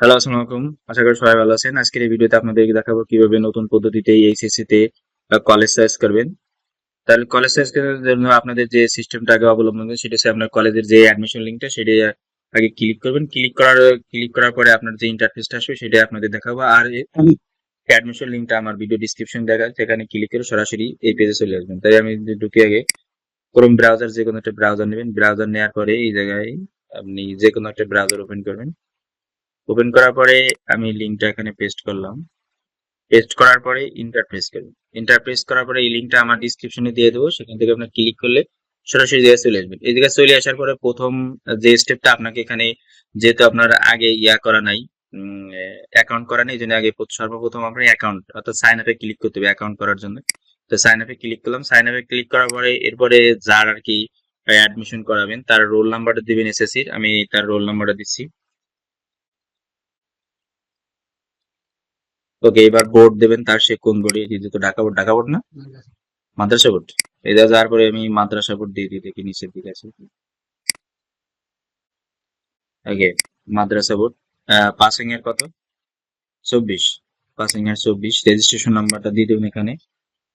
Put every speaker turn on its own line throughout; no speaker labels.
Hello আসসালামু আলাইকুম আশা করি সবাই ভালো আছেন। আজকের এই ভিডিওতে আপনাদেরকে দেখাবো কীভাবে নতুন পদ্ধতিতে এইচএসসি তে কলেজ সার্চ করবেন। তাহলে কলেজ সার্চ করার জন্য আপনাদের যে সিস্টেমটা আগে অবলম্বন করবেন সেটা হচ্ছে আপনার কলেজের যে অ্যাডমিশন লিঙ্কটা সেটা আগে ক্লিক করবেন। ক্লিক করার ক্লিক করার পরে আপনার যে ইন্টারফেসটা আসবে সেটা আপনাদের দেখাবো। আর অ্যাডমিশন লিঙ্কটা আমার ভিডিও ডিসক্রিপশন দেখা সেখানে ক্লিক করে সরাসরি এই পেজে চলে আসবেন। তাই আমি ঢুকে আগে ক্রোম ব্রাউজার যে কোনো একটা ব্রাউজার নেবেন। ব্রাউজার নেওয়ার পরে এই জায়গায় আপনি যে কোনো একটা ব্রাউজার ওপেন করবেন। ওপেন করার পরে আমি লিঙ্কটা এখানে পেস্ট করলাম। পেস্ট করার পরে ইন্টার প্রেস করবেন ইন্টার প্রেস করার পরে এই লিঙ্কটা আমার ডিসক্রিপশনে দিয়ে দেবো। সেখান থেকে আপনার ক্লিক করলে সরাসরি জায়গায় চলে আসবেন এই জায়গায় চলে আসার পরে প্রথম যে স্টেপটা আপনাকে এখানে যেহেতু আপনার আগে ইয়া করা নাই অ্যাকাউন্ট করা নেই জন্য আগে সর্বপ্রথম আপনার অ্যাকাউন্ট অর্থাৎ সাইন আপে ক্লিক করতে হবে অ্যাকাউন্ট করার জন্য। তো সাইন আপে ক্লিক করলাম। সাইন আপে ক্লিক করার পরে এরপরে যার আর কি অ্যাডমিশন করাবেন, তার রোল নাম্বারটা দিবেন এসএসসির আমি তার রোল নাম্বারটা দিচ্ছি। ওকে এবার বোর্ড দেবেন, তার সে কোন বোর্ডে যেহেতু ঢাকা বোর্ড ঢাকা বোর্ড না। মাদ্রাসা বোর্ড এটা যাওয়ার পরে আমি মাদ্রাসা বোর্ড দিয়ে দিই, দেখি নিচের দিকে আছে ওকে মাদ্রাসা বোর্ড পাসিং এর কত? চব্বিশ। পাসিং এর চব্বিশ রেজিস্ট্রেশন নাম্বারটা দিয়ে দেবেন এখানে।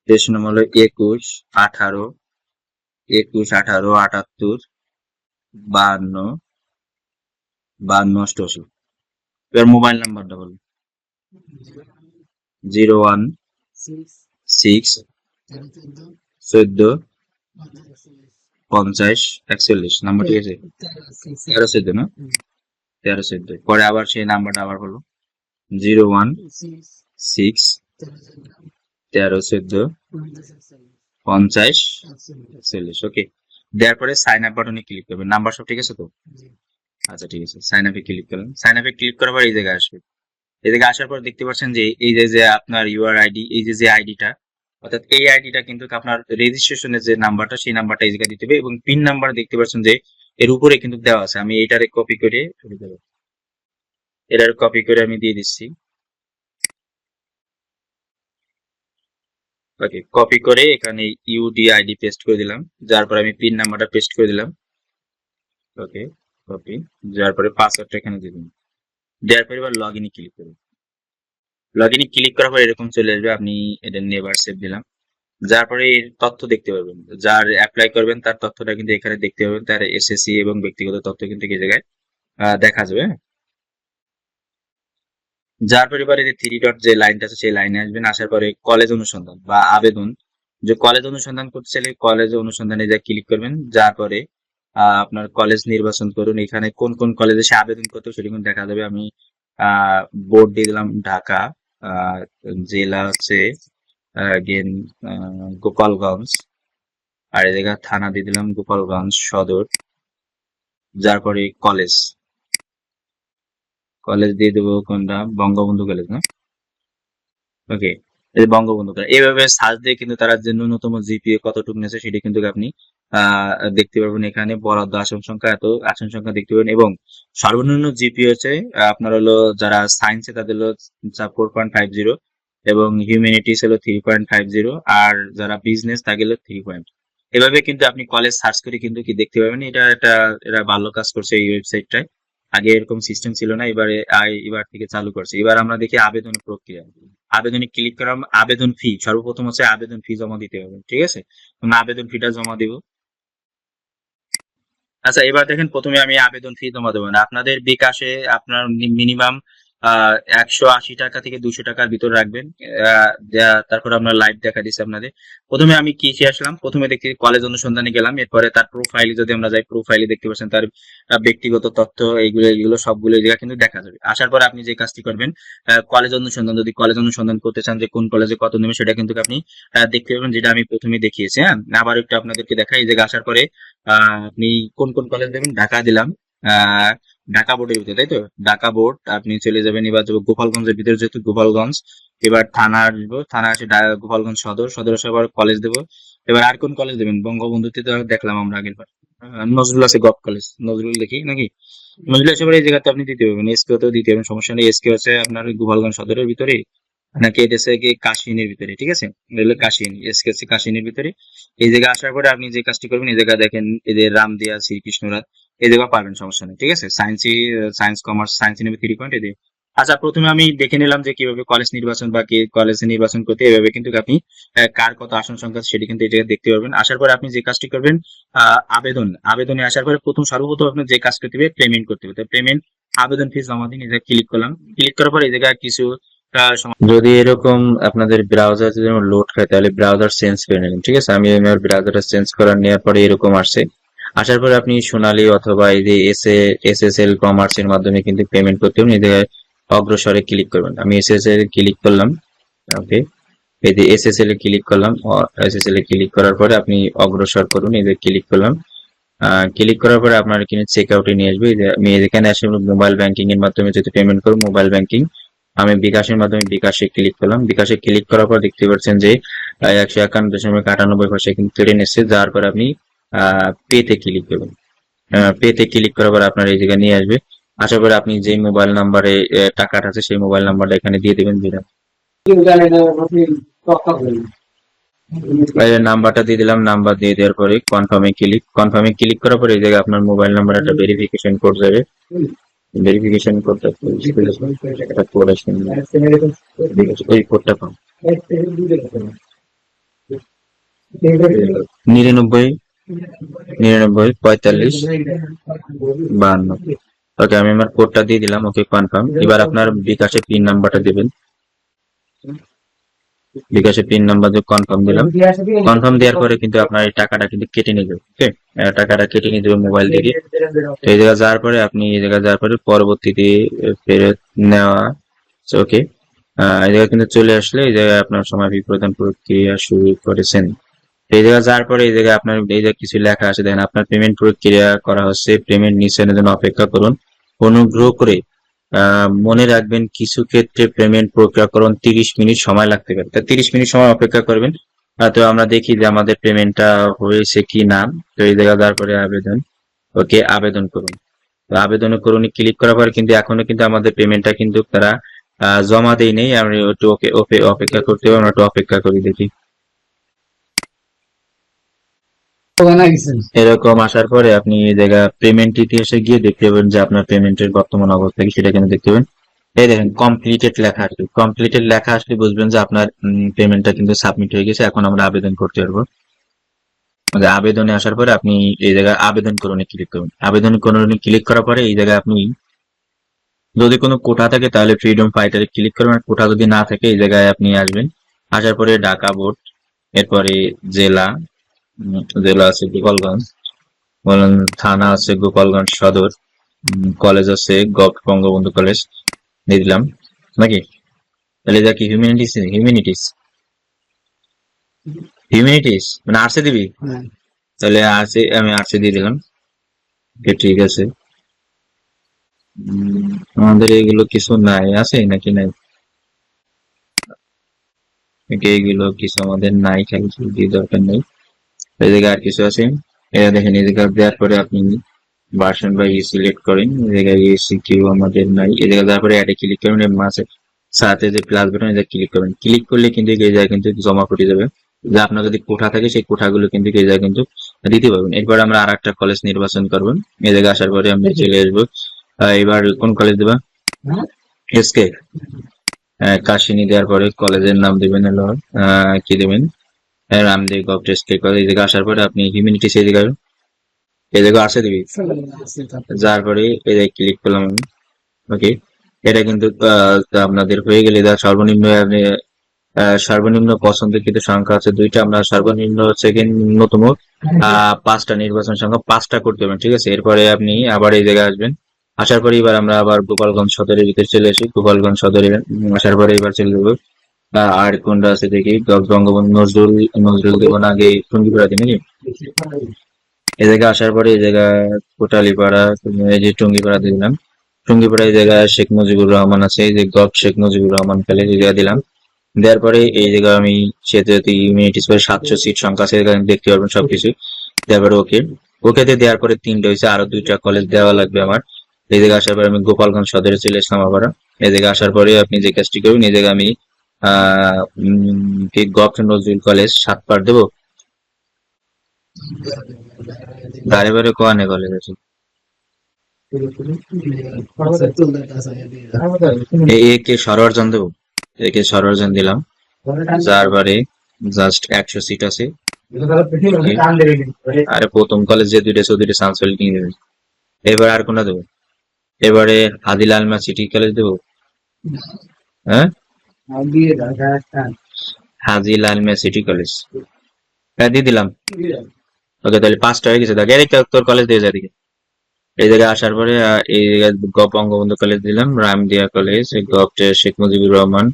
রেজিস্ট্রেশন নাম্বার হলো একুশ, আঠারো একুশ, আঠারো, আটাত্তর বাহান্ন বাহান্ন অষ্টআশি। এবার মোবাইল নাম্বারটা বলুন জিরো ওয়ান সিক্স চোদ্দ পঞ্চাশ একচল্লিশ। নাম্বার ঠিক আছে? তেরো চোদ্দ না? তেরো চোদ্দ। পরে আবার সেই নাম্বারটা আবার হলো জিরো ওয়ান সিক্স তেরো চোদ্দ পঞ্চাশ একচল্লিশ। ওকে। দেওয়ার পরে সাইন আপ বাটনে ক্লিক করবেন। নাম্বার সব ঠিক আছে তো? আচ্ছা ঠিক আছে। সাইন আপে ক্লিক করলাম। সাইন আপে ক্লিক করার পর এই জায়গায় আসবে। জায়গায় আসার পর দেখতে পাচ্ছেন যে এই যে যে আপনার ইউআর আইডি এই যে যে আইডিটা অর্থাৎ এই আইডিটা কিন্তু আপনার রেজিস্ট্রেশনের যে নাম্বারটা সেই নাম্বারটা এই জায়গায় দিতে হবে এবং পিন নাম্বার দেখতে পাচ্ছেন যে এর উপরে কিন্তু দেওয়া আছে। আমি এইটারে কপি করে এটার কপি করে আমি দিয়ে দিচ্ছি। ওকে কপি করে এখানে ইউডি আইডি পেস্ট করে দিলাম। যার পরে আমি পিন নাম্বারটা পেস্ট করে দিলাম। ওকে কপি যার পরে পাসওয়ার্ডটা এখানে দিলাম। দেওয়ার পরে এবার লগ ইনে ক্লিক করুন। লগ ইনে ক্লিক করার পর এরকম চলে আসবে, আপনি এটা নেভার সেভ দিলাম। যার পরে এর তথ্য দেখতে পারবেন। যার অ্যাপ্লাই করবেন, তার তথ্যটা কিন্তু এখানে দেখতে পাবেন তার এসএসসি এবং ব্যক্তিগত তথ্য কিন্তু এই জায়গায় দেখা যাবে হ্যাঁ? যার পরিবারে যে থ্রি ডট যে লাইনটা আছে, সেই লাইনে আসবেন। আসার পরে কলেজ অনুসন্ধান বা আবেদন। যে কলেজ অনুসন্ধান করতে চাইলে কলেজ অনুসন্ধানে যা ক্লিক করবেন, যার পরে আপনার কলেজ নির্বাচন করুন। এখানে কোন কোন কলেজে সে আবেদন করতে সেটা কিন্তু দেখা যাবে। আমি বোর্ড দিয়ে দিলাম ঢাকা। জেলা হচ্ছে গেন গোপালগঞ্জ। আর জায়গা থানা দিয়ে দিলাম গোপালগঞ্জ সদর, যার পরে কলেজ। কলেজ দিয়ে দেবো কোনটা? বঙ্গবন্ধু কলেজ না? ওকে বঙ্গবন্ধু এইভাবে সার্চ দিয়ে কিন্তু তারা যে ন্যূনতম জিপিএ কতটুকু নিয়েছে সেটি কিন্তু আপনি দেখতে পারবেন এখানে বরাদ্দ আসন সংখ্যা এত আসন সংখ্যা দেখতে পাবেন এবং সর্বনিম্ন জিপিএ হচ্ছে আপনার হলো যারা সায়েন্সে তাদের হলো ফোর পয়েন্ট ফাইভ জিরো এবং হিউম্যানিটিস হলো থ্রি পয়েন্ট ফাইভ জিরো আর যারা বিজনেস তাদের হলো থ্রি পয়েন্ট এভাবে কিন্তু আপনি কলেজ সার্চ করে কিন্তু কি দেখতে পাবেন, এটা একটা, এরা ভালো কাজ করছে এই ওয়েবসাইটটায় আগে এরকম সিস্টেম ছিল না, এবারে এবার থেকে চালু করছে। এবার আমরা দেখি আবেদনের প্রক্রিয়া। আবেদনে ক্লিক করা আবেদন ফি সর্বপ্রথম হচ্ছে আবেদন ফি জমা দিতে হবে, ঠিক আছে? আমরা আবেদন ফিটা জমা দিব। আচ্ছা এবার দেখেন প্রথমে আমি আবেদন ফি জমা দেবো না। আপনাদের বিকাশে আপনার মিনিমাম একশো আশি টাকা থেকে দুশো টাকার ভিতর রাখবেন। তারপর আপনার লাইভ দেখা দিচ্ছে আপনাদের। প্রথমে আমি কি আসলাম? প্রথমে দেখি কলেজ অনুসন্ধানে গেলাম এরপরে তার প্রোফাইলে যদি আমরা যাই প্রোফাইলে দেখতে পাচ্ছেন তার ব্যক্তিগত তথ্য এইগুলো এইগুলো সবগুলো জায়গা কিন্তু দেখা যাবে। আসার পরে আপনি যে কাজটি করবেন কলেজ অনুসন্ধান যদি কলেজ অনুসন্ধান করতে চান যে কোন কলেজে কত নেবে সেটা কিন্তু আপনি দেখতে পাবেন যেটা আমি প্রথমে দেখিয়েছি হ্যাঁ? আবার একটু আপনাদেরকে দেখাই এই জায়গায় আসার পরে আপনি কোন কোন কলেজ দেবেন ঢাকা দিলাম। আহ, ঢাকা বোর্ডের ভিতরে, তাই তো? ঢাকা বোর্ড, আপনি চলে যাবেন এবার যাব গোপালগঞ্জের ভিতরে, যেহেতু গোপালগঞ্জ। এবার থানা আসব, থানা আসে গোপালগঞ্জ সদর সদর আসার পর কলেজ দেবো। এবার আর কোন কলেজ দেবেন? বঙ্গবন্ধুতে তো দেখলাম আমরা আগের বার নজরুল আছে গভ কলেজ নজরুল দেখি নাকি? নজরুল এসে এই জায়গাতে আপনি দিতে পারবেন। এসকে তো দিতে পারবেন, সমস্যা নেই। এসকে আছে আপনার গোপালগঞ্জ সদরের ভিতরে, নাকি এটা হচ্ছে কি কাশিনের ভিতরে, ঠিক আছে? হলো কাশিন এসকে হচ্ছে কাশিনের ভিতরে। এই জায়গায় আসার পরে আপনি যে কাজটি করবেন, এই জায়গায় দেখেন এদের রামদিয়া শ্রীকৃষ্ণরাত জায়গা পারবেন, সমস্যা নেই, ঠিক আছে? সায়েন্সই সায়েন্স কমার্স সায়েন্স নেবে থ্রি পয়েন্ট এদিকে আচ্ছা প্রথমে আমি দেখে নিলাম যে কীভাবে কলেজ নির্বাচন বা কে কলেজ নির্বাচন করতে এভাবে কিন্তু আপনি কার কত আসন সংখ্যা সেটি কিন্তু এটা দেখতে পারবেন। আসার পরে আপনি যে কাজটি করবেন আবেদন, আবেদনে আসার পরে প্রথম সর্বপ্রথম আপনি যে কাজ করতে হবে পেমেন্ট করতে হবে। পেমেন্ট আবেদন ফিস জমা দিন এটা ক্লিক করলাম। ক্লিক করার পরে এই জায়গায় কিছু যদি এরকম আপনাদের ব্রাউজার যদি লোড খায় তাহলে ব্রাউজার চেঞ্জ করে নেবেন, ঠিক আছে? আমি আমার ব্রাউজারটা চেঞ্জ করার নেওয়ার পরে এরকম আসছে। আসার পরে আপনি সোনালী অথবা এই যে S S S L commerce এর মাধ্যমে কিন্তু পেমেন্ট করতে হবে জায়গায় অগ্রসরে ক্লিক করবেন আমি এস এস এল ক্লিক করলাম ওকে এই যে এস এস এল এ ক্লিক করলাম এস এস এল এ ক্লিক করার পরে আপনি অগ্রসর করুন, এই যে ক্লিক করলাম। ক্লিক করার পরে আপনার এখানে চেক আউটে নিয়ে আসবে। আমি এখানে আসে মোবাইল ব্যাংকিং এর মাধ্যমে যদি পেমেন্ট করব মোবাইল ব্যাংকিং আমি বিকাশের মাধ্যমে বিকাশে ক্লিক করলাম। বিকাশে ক্লিক করার পর দেখতে পাচ্ছেন যে একশো একান্ন দশমিক আটানব্বই পয়সা কিন্তু কেটে নিচ্ছে যার পর আপনি পেতে ক্লিক করবেন। পেতে ক্লিক করার পর আপনার এই জায়গায় নিয়ে আসবে। আশা করি আপনি যে মোবাইল নাম্বারে টাকাটা আছে সেই মোবাইল নাম্বারটা এখানে দিয়ে দেবেন যেটা নাম্বারটা দিয়ে দিলাম নাম্বার দিয়ে দেওয়ার পরে কনফার্মে ক্লিক কনফার্মে ক্লিক করার পরে এই জায়গায় আপনার মোবাইল নাম্বার একটা ভেরিফিকেশন কোড যাবে। ভেরিফিকেশন কোডটা একটা কোড আছে। ওই কোডটা পান নিরানব্বই নিরানব্বই, পঁয়তাল্লিশ, বাহান্ন। ওকে আমি আমার কোডটা দিয়ে দিলাম ওকে কনফার্ম এবার আপনার বিকাশের পিন নাম্বারটা দেবেন। বিকাশের পিন নাম্বার দিয়ে কনফার্ম দিলাম। কনফার্ম দেওয়ার পরে কিন্তু আপনার এই টাকাটা কিন্তু কেটে নিয়ে যাবে ওকে টাকাটা কেটে নিয়ে যাবে মোবাইল থেকে তো এই জায়গায় যাওয়ার পরে আপনি এই জায়গায় যাওয়ার পরে পরবর্তীতে ফেরত নেওয়া ওকে এই জায়গায় কিন্তু চলে আসলে এই জায়গায় আপনার সময় প্রদান প্রক্রিয়া শুরু করেছেন। এই জায়গায় যাওয়ার পরে এই জায়গায় আপনার, এই জায়গায় কিছু লেখা আছে। দেখেন, আপনার পেমেন্ট প্রক্রিয়া করা হচ্ছে। পেমেন্ট নিশ্চয়ের জন্য অপেক্ষা করুন। অনুগ্রহ করে মনে রাখবেন কিছু ক্ষেত্রে পেমেন্ট প্রক্রিয়াকরণ তিরিশ মিনিট সময় লাগতে পারে। তা তিরিশ মিনিট সময় অপেক্ষা করবেন। তো আমরা দেখি যে আমাদের পেমেন্টটা হয়েছে কি না। তো এই জায়গায় যাওয়ার পরে আবেদন, ওকে, আবেদন করুন। আবেদন করুন ক্লিক করার পর কিন্তু এখনও কিন্তু আমাদের পেমেন্টটা কিন্তু তারা জমা দেই নেই আমরা একটু ওকে ওকে, অপেক্ষা করতে হবে, আমরা একটু অপেক্ষা করি দেখি। এরকম আসার পরে আপনি এই জায়গা পেমেন্ট ইতিহাসে গিয়ে দেখতে পাবেন যে আপনার পেমেন্টের বর্তমান অবস্থা কি সেটা কিন্তু দেখতে পাবেন। এই দেখেন কমপ্লিটেড লেখা আসবে। কমপ্লিটেড লেখা আসলে বুঝবেন যে আপনার পেমেন্টটা কিন্তু সাবমিট হয়ে গেছে, এখন আমরা আবেদন করতে পারব। মানে আবেদনে আসার পরে আপনি এই জায়গায় আবেদন করুন ক্লিক করুন আবেদন করুন ক্লিক করার পরে এই জায়গায় আপনি যদি কোনো কোটা থাকে তাহলে ফ্রিডম ফাইটারে ক্লিক করবেন। কোটা যদি না থাকে, এই জায়গায় আপনি আসবেন। আসার পরে ঢাকা বোর্ড, এরপরে জেলা জেলা আছে গোপালগঞ্জ বলেন থানা আছে গোপালগঞ্জ সদর কলেজ আছে গভ বঙ্গবন্ধু কলেজ দিয়ে দিলাম। নাকি? তাহলে এটা কি হিউম্যানিটিস হিউম্যানিটিস হিউম্যানিটিস মানে আর্টসে দিবি? তাহলে আর্টসে আমি আর্টসে দিয়ে দিলাম। ঠিক আছে। আমাদের এগুলো কিছু নাই আছে নাকি নাই? এগুলো কিছু আমাদের নাই খালি দিয়ে দরকার নেই। এই জায়গায় আর কিছু আছে? এটা দেখেন জায়গায় দেওয়ার পরে আপনি ভার্সন বা ই সিলেক্ট করেন। জায়গায় এসি কিউ আমাদের নাই। জায়গায় দেওয়ার পরে অ্যাডে ক্লিক করবেন। এবং মাসে সাথে যে প্লাস বাটন এটা ক্লিক করবেন। ক্লিক করলে কিন্তু এই জায়গায় কিন্তু জমা করে যাবে। যে আপনার যদি কোঠা থাকে, সেই কোঠাগুলো কিন্তু এই জায়গায় কিন্তু দিতে পারবেন। এরপর আমরা আর একটা কলেজ নির্বাচন করব। এই জায়গায় আসার পরে আমরা চলে আসব। এবার কোন কলেজ দেবা? এসকে কাশিনী দেওয়ার পরে কলেজের নাম দেবেন হলো কি দেবেন? রামদেব গভ টেস্ট কলেজ এই জায়গায় আসার পরে আপনি হিউম্যানিটিস জায়গায় এই জায়গায় আসে দিবি। যার পরে জায়গায় ক্লিক করলাম আমি। ওকে এটা কিন্তু আপনাদের হয়ে গেলে সর্বনিম্ন আপনি সর্বনিম্ন পছন্দের কিন্তু সংখ্যা আছে দুইটা। আমরা সর্বনিম্ন সেকেন্ড ন্যূনতম পাঁচটা নির্বাচন সংখ্যা পাঁচটা করতে হবে ঠিক আছে? এরপরে আপনি আবার এই জায়গায় আসবেন। আসার পরে এবার আমরা আবার গোপালগঞ্জ সদরের ভিতরে চলে আসি। গোপালগঞ্জ সদরে উম, আসার পরে এবার চলে যাব। আর কোনটা আছে দেখি? বঙ্গবন্ধু নজরুল নজরুল দেবন আগে টুঙ্গিপাড়া দিই নাকি? এই জায়গায় আসার পরে এই জায়গায় কোটালীপাড়া এই যে টুঙ্গিপাড়া দিলাম টুঙ্গিপাড়া এই জায়গায় শেখ মুজিবুর রহমান আছে, এই যে গভ শেখ মুজিবুর রহমান কলেজ এই জায়গায় দিলাম। দেওয়ার পরে এই জায়গায় আমি সেতে ইউনিটিস পরে সাতশো সিট সংখ্যা আছে দেখতে পারবেন সবকিছু। তারপরে ওকে ওকেতে দেওয়ার পরে তিনটা হয়েছে, আরও দুইটা কলেজ দেওয়া লাগবে আমার। এই জায়গায় আসার পরে আমি গোপালগঞ্জ সদরে চলে এসলাম আবার এই জায়গায় আসার পরে আপনি যে কাজটি করবেন, এই জায়গায় আমি আহ উম, কি গভ নজরুল কলেজ সাত পার দেবো? গাড়ি বাড়ি কোয়ানে কলেজ আছে একে সরোয়ারজন দেবো? একে সরোয়ারজন দিলাম। চারবারে জাস্ট একশো সিট আছে। আরে প্রথম কলেজ যে দুইটা চান্স হলে দেবে। এবার আর কোনটা দেবো? এবারে আদিল আলমা সিটি কলেজ দেবো। হ্যাঁ? হাজি সিটি কলেজ হ্যাঁ দিয়ে দিলাম। ওকে তাহলে পাঁচটা হয়ে গেছে। দেখ তোর কলেজ দিয়ে যাদিকে এই জায়গায় আসার পরে এই গপ বঙ্গবন্ধু কলেজ দিলাম রামদিয়া কলেজ শেখ মুজিবুর রহমান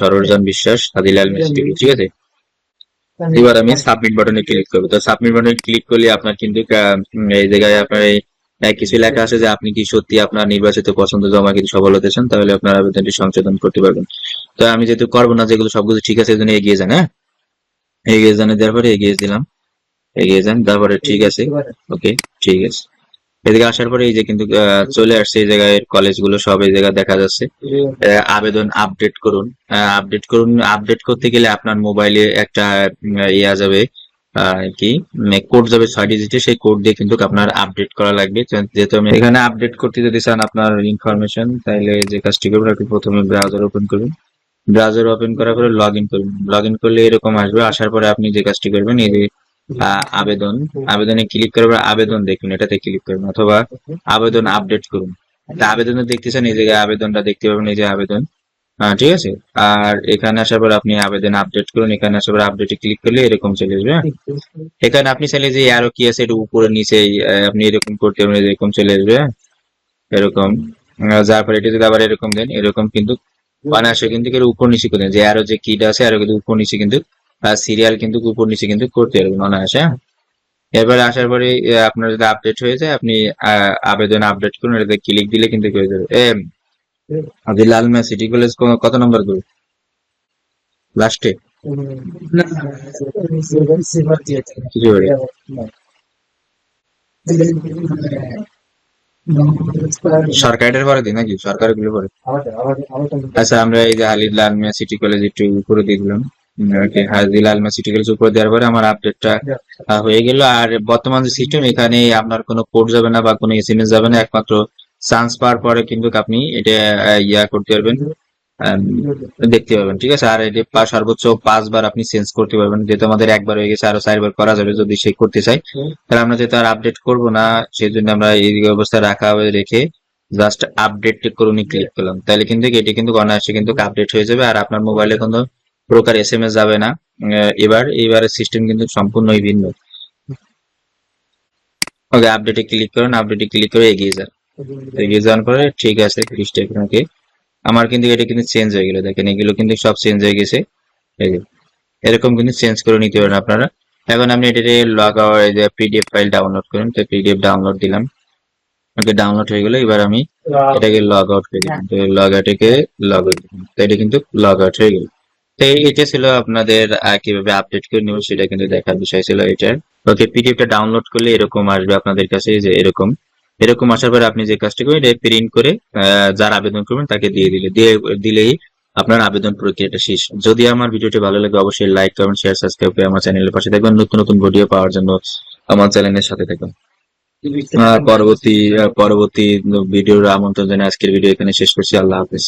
সরোরজন বিশ্বাস আদিল আলমা সিটি কলেজ ঠিক আছে? এবার আমি সাবমিট বাটনে ক্লিক করব। তো সাবমিট বাটনে ক্লিক করলে আপনার কিন্তু এই জায়গায় আপনার এই কিছু লেখা আছে যে আপনি কি সত্যি আপনার নির্বাচিত পছন্দ জমা কিন্তু সফল হতেছেন তাহলে আপনার আবেদনটি সংশোধন করতে পারবেন। তো আমি যেহেতু করব না, যেগুলো সবকিছু ঠিক আছে এগিয়ে যান হ্যাঁ? এগিয়ে যান দেওয়ার পরে এগিয়ে দিলাম। এগিয়ে যান, তারপরে ঠিক আছে। ওকে, ঠিক আছে। এদিকে আসার পরে এই যে কিন্তু চলে আসছে এই জায়গায় কলেজগুলো, সব এই জায়গায় দেখা যাচ্ছে। আবেদন আপডেট করুন। আপডেট করুন, আপডেট করতে গেলে আপনার মোবাইলে একটা ইয়া যাবে কি কোড যাবে ছয় ডিজিটে সেই কোড দিয়ে কিন্তু আপনার আপডেট করা লাগবে। যেহেতু আমি এখানে আপডেট করতে যদি চান আপনার ইনফরমেশন তাহলে যে কাজটি করবেন, আপনি প্রথমে ব্রাউজার ওপেন করুন ব্রাউজার ওপেন করার পরে লগ ইন করুন লগ ইন করলে এরকম আসবে, আসার পরে আপনি যে কাজটি করবেন, এই যে আবেদন। আবেদনে ক্লিক করার পরে আবেদন দেখুন, এটাতে ক্লিক করুন অথবা আবেদন আপডেট করুন। আবেদনে দেখতেছেন এই জায়গায় আবেদনটা দেখতে পাবেন, এই যে আবেদন। ঠিক আছে আর এখানে আসার পর আপনি আবেদন আপডেট করুন এখানে আসার পর আপডেটে ক্লিক করলে এরকম চলে আসবে হ্যাঁ? এখানে আপনি চাইলে যে আরও কি আছে এটা উপরে নিচে আপনি এরকম করতে পারেন এরকম চলে আসবে হ্যাঁ? এরকম যার ফলে এটা যদি আবার এরকম দেন, এরকম কিন্তু অনায়াসে কিন্তু উপর নিচে করে যে আরও যে কিটা আছে আরও কিন্তু উপর নিচে কিন্তু সিরিয়াল কিন্তু উপর নিচে কিন্তু করতে পারবেন অনায়াসে হ্যাঁ? এরপরে আসার পরে আপনার যদি আপডেট হয়ে যায়, আপনি আবেদন আপডেট করুন, এটাতে ক্লিক দিলে কিন্তু হয়ে যাবে এ আদি লালমিয়া সিটি কলেজ কত নম্বর গ্রুপ? লাস্টে সরকারের পরে দিই নাকি? সরকারেরগুলো পরে আচ্ছা আমরা এই যে হালিদ লালমিয়া সিটি কলেজ একটু উপরে দিয়ে দিলাম। ওকে সিটি কলেজ উপরে দেওয়ার পরে আমার আপডেটটা হয়ে গেল। আর বর্তমান যে সিস্টেম এখানে আপনার কোনো কোড যাবে না বা কোনো এসএমএস যাবে না একমাত্র চান্স পাওয়ার পরে কিন্তু আপনি এটা ইয়া করতে পারবেন দেখতে পাবেন ঠিক আছে? আর এটি সর্বোচ্চ পাঁচবার আপনি চেঞ্জ করতে পারবেন যেহেতু আমাদের একবার হয়ে গেছে আরও চারবার করা যাবে যদি সে করতে চাই তাহলে আমরা যেহেতু আর আপডেট করব না সেই জন্য আমরা এই অবস্থায় রাখা রেখে জাস্ট আপডেট করুন ক্লিক করলাম। তাহলে কিন্তু এটি কিন্তু অনায়াসে কিন্তু আপডেট হয়ে যাবে আর আপনার মোবাইলে কোনো প্রকার এস এম এস যাবে না। এবার এবারের সিস্টেম কিন্তু সম্পূর্ণই ভিন্ন। ওকে আপডেটে ক্লিক করুন আপডেটে ক্লিক করে এগিয়ে যান। যাওয়ার পরে ঠিক আছে ওকে আমার কিন্তু এটা কিন্তু চেঞ্জ হয়ে গেল। দেখেন, এগুলো কিন্তু সব চেঞ্জ হয়ে গেছে। এরকম কিন্তু চেঞ্জ করে নিতে পারেন আপনারা। এখন আপনি এটাতে লগ যে পিডিএফ ফাইল ডাউনলোড করুন। তো পিডিএফ ডাউনলোড দিলাম। ওকে ডাউনলোড হয়ে গেল। এবার আমি এটাকে লগ আউট করে দিলাম। তো লগ আউটকে লগ আউট এটা কিন্তু লগ আউট হয়ে গেল। তো এটা ছিল আপনাদের কীভাবে আপডেট করে নেব সেটা কিন্তু দেখার বিষয় ছিল এটা ওকে পিডিএফটা ডাউনলোড করলে এরকম আসবে আপনাদের কাছে যে এরকম। এরকম আসার পরে আপনি যে কাজটা করবেন এটা প্রিন্ট করে যার আবেদন করবেন তাকে দিয়ে দিলে। দিয়ে দিলেই আপনার আবেদন প্রক্রিয়াটা শেষ। যদি আমার ভিডিওটি ভালো লাগে অবশ্যই লাইক কমেন্ট শেয়ার সাবস্ক্রাইব করে আমার চ্যানেলের পাশে থাকবেন। নতুন নতুন ভিডিও পাওয়ার জন্য আমার চ্যানেলের সাথে থাকবেন। পরবর্তী পরবর্তী ভিডিওর আমন্ত্রণ জানিয়ে আজকের ভিডিও এখানে শেষ করছি। আল্লাহ হাফেজ।